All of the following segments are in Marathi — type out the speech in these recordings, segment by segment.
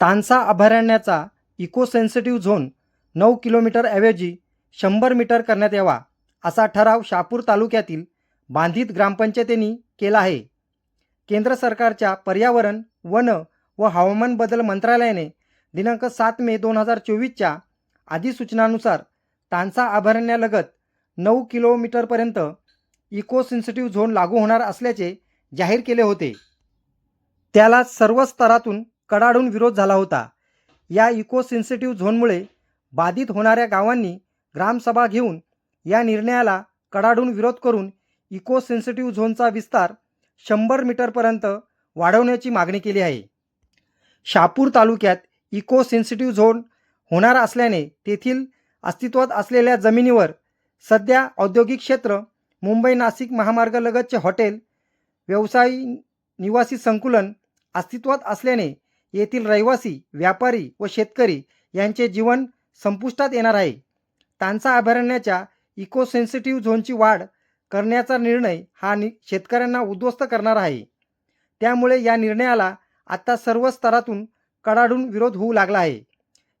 तानसा अभयारण्याचा इको सेन्सिटिव्ह झोन नऊ किलोमीटरऐवजी शंभर मीटर करण्यात यावा असा ठराव शापूर तालुक्यातील बांधित ग्रामपंचायतींनी केला आहे. केंद्र सरकारच्या पर्यावरण वन व हवामान बदल मंत्रालयाने दिनांक सात मे दोन हजार चोवीसच्या अधिसूचनानुसार तानसा अभयारण्यालगत नऊ किलोमीटरपर्यंत इको सेन्सिटिव्ह झोन लागू होणार असल्याचे जाहीर केले होते. त्याला सर्व स्तरातून कडाडून विरोध झाला होता. या इको सेन्सिटिव्ह झोनमुळे बाधित होणाऱ्या गावांनी ग्रामसभा घेऊन या निर्णयाला कडाडून विरोध करून इको सेन्सिटिव्ह झोनचा विस्तार शंभर मीटरपर्यंत वाढवण्याची मागणी केली आहे. शापूर तालुक्यात इको सेन्सिटिव्ह झोन होणार असल्याने तेथील अस्तित्वात असलेल्या जमिनीवर सध्या औद्योगिक क्षेत्र मुंबई नाशिक महामार्गालगतचे हॉटेल व्यवसायी निवासी संकुलन अस्तित्वात असल्याने येथील रहिवासी व्यापारी व शेतकरी यांचे जीवन संपुष्टात येणार आहे. तांचा अभयारण्याच्या इको सेन्सिटिव्ह झोनची वाढ करण्याचा निर्णय हा नि शेतकऱ्यांना उद्ध्वस्त करणार आहे. त्यामुळे या निर्णयाला आता सर्व स्तरातून कडाडून विरोध होऊ लागला आहे.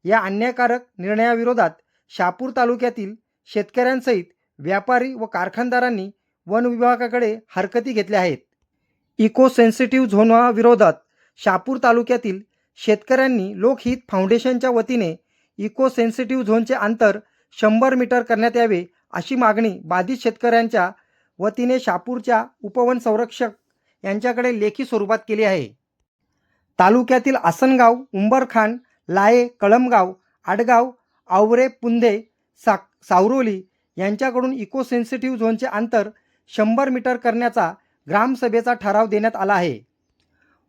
या अन्यायकारक निर्णयाविरोधात शापूर तालुक्यातील शेतकऱ्यांसहित व्यापारी व कारखानदारांनी वन विभागाकडे हरकती घेतल्या आहेत. इको सेन्सिटिव्ह झोनाविरोधात शापूर तालुक्यातील शेतकऱ्यांनी लोकहित फाउंडेशनच्या वतीने इको सेन्सिटिव्ह झोनचे अंतर शंभर मीटर करण्यात यावे अशी मागणी बाधित शेतकऱ्यांच्या वतीने शापूरच्या उपवन संरक्षक यांच्याकडे लेखी स्वरूपात केली आहे. तालुक्यातील आसनगाव उंबरखान लाये कळमगाव आडगाव आवरे पुंदे सा सावरोली यांच्याकडून इको सेन्सिटिव्ह झोनचे अंतर शंभर मीटर करण्याचा ग्रामसभेचा ठराव देण्यात आला आहे.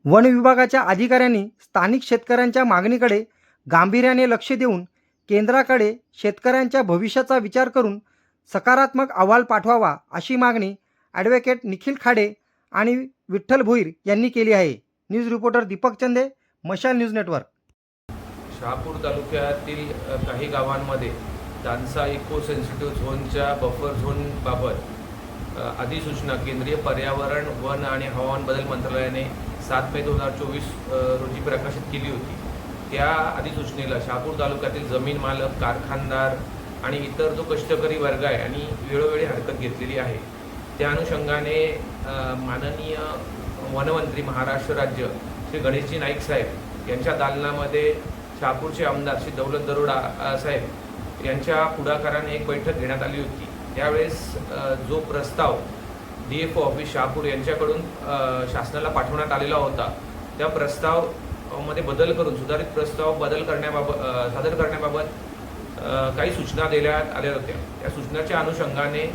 वन विभागाच्या अधिकाऱ्यांनी स्थानिक शेतकऱ्यांच्या मागणीकडे गांभीर्याने लक्ष देऊन केंद्राकडे शेतकऱ्यांच्या भविष्याचा विचार करून सकारात्मक अहवाल पाठवावा अशी मागणी ॲडव्होकेट निखिल खाडे आणि विठ्ठल भोईर यांनी केली आहे. न्यूज रिपोर्टर दीपक चंदे मशाल न्यूज नेटवर्क. शहापूर तालुक्यातील काही गावांमध्ये दानसा इको सेन्सिटिव्ह झोनच्या बफर झोनबाबत अधिसूचना केंद्रीय पर्यावरण वन आणि हवामान बदल मंत्रालयाने सात मे दोन हजार चोवीस रोजी प्रकाशित केली होती. त्या अधिसूचनेला शहापूर तालुक्यातील जमीन मालक कारखानदार आणि इतर जो कष्टकरी वर्ग आहे आणि वेळोवेळी हरकत घेतलेली आहे. त्या अनुषंगाने माननीय वनमंत्री महाराष्ट्र राज्य श्री गणेशजी नाईक साहेब यांच्या दालनामध्ये शहापूरचे आमदार श्री दौलत दरोडा साहेब यांच्या पुढाकाराने एक बैठक घेण्यात आली होती. त्यावेळेस जो प्रस्ताव D F O office Shahapur यांच्याकडून शासनाला पाठवण्यात आलेला होता. त्या प्रस्तावमध्ये बदल करून सुधारित प्रस्ताव बदल करण्याबाबत सादर करण्याबाबत काही सूचना देण्यात आल्या होत्या. त्या सूचनाच्या अनुषंगाने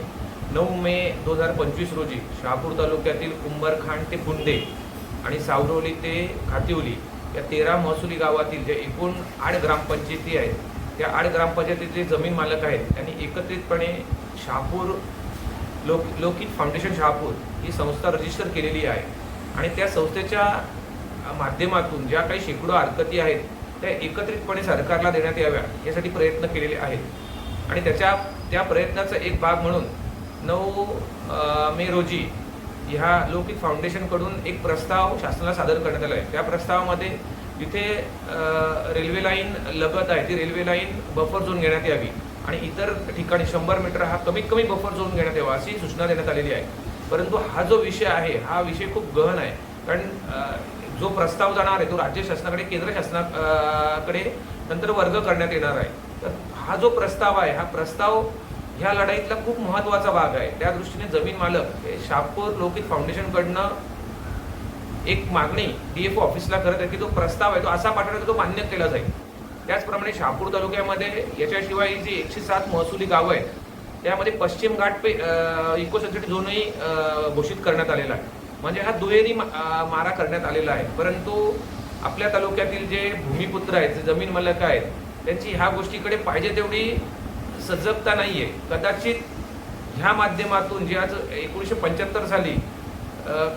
नऊ मे दोन हजार पंचवीस रोजी शहापूर तालुक्यातील उंबरखांड ते कुंडे आणि सावरोली ते खातिवली या तेरा महसुली गावातील जे एकूण आठ ग्रामपंचायती आहेत त्या आठ ग्रामपंचायतीचे जमीन मालक आहेत. त्यांनी एकत्रितपणे शहापूर लोक लोकहित फाउंडेशन शहापूर ही संस्था रजिस्टर केलेली आहे. आणि त्या संस्थेच्या माध्यमातून ज्या काही शेकडो हरकती आहेत त्या एकत्रितपणे सरकारला देण्यात याव्या यासाठी प्रयत्न केलेले आहेत. आणि त्याच्या त्या प्रयत्नाचा एक भाग म्हणून नऊ मे रोजी ह्या लोकहित फाउंडेशनकडून एक प्रस्ताव शासनाला सादर करण्यात आला आहे त्या प्रस्तावामध्ये जिथे रेल्वे लाईन लगत आहे ती रेल्वे लाईन बफर झोन घेण्यात यावी. आणि इतर ठिकाणी शंभर मीटर हा कमीत कमी बफर झोन घेण्यात यावा अशी सूचना देण्यात आलेली आहे. परंतु हा जो विषय आहे हा विषय खूप गहन आहे. कारण जो प्रस्ताव जाणार आहे तो राज्य शासनाकडे केंद्र शासनाकडे नंतर वर्ग करण्यात येणार आहे. तर हा जो प्रस्ताव आहे हा प्रस्ताव ह्या लढाईतला खूप महत्त्वाचा भाग आहे. त्या दृष्टीने जमीन मालक हे शापूर लोकहित फाउंडेशनकडनं एक मागणी डी एफ ऑफिसला करत आहे की तो प्रस्ताव आहे तो असा पाठवला तो मान्य केला जाईल. त्याचप्रमाणे शहापूर तालुक्यामध्ये याच्याशिवाय जी एकशे सात महसुली गावं आहेत त्यामध्ये पश्चिम घाट पे इको सेन्सिटिव्ह झोनही घोषित करण्यात आलेला आहे. म्हणजे हा दुहेरी मा- मारा करण्यात आलेला आहे. परंतु आपल्या तालुक्यातील जे भूमिपुत्र आहेत जे जमीन मालक आहेत त्यांची ह्या गोष्टीकडे पाहिजे तेवढी सजगता नाही आहे कदाचित ह्या माध्यमातून जे आज एकोणीसशे पंच्याहत्तर साली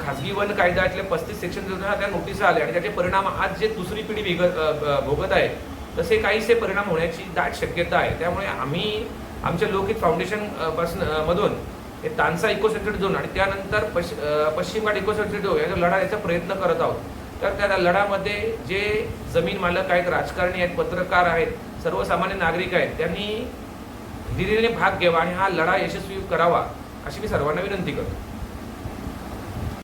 खाजगी वन कायद्यातले पस्तीस सेक्शन त्या नोटिसा आल्या आणि त्याचे परिणाम आज जे दुसरी पिढी विगत भोगत आहे तसे काहीसे परिणाम होण्याची दाट शक्यता आहे. त्यामुळे आम्ही आमच्या लोकहित फाउंडेशनपासून मधून हे तानसा इको झोन आणि त्यानंतर पश पश्चिम घाट इको झोन याचा लढा याचा प्रयत्न करत आहोत. तर त्या लढामध्ये जे जमीन मालक आहेत राजकारणी आहेत पत्रकार आहेत सर्वसामान्य नागरिक आहेत त्यांनी धीरेने भाग घ्यावा आणि हा लढा यशस्वी करावा अशी मी सर्वांना विनंती करतो.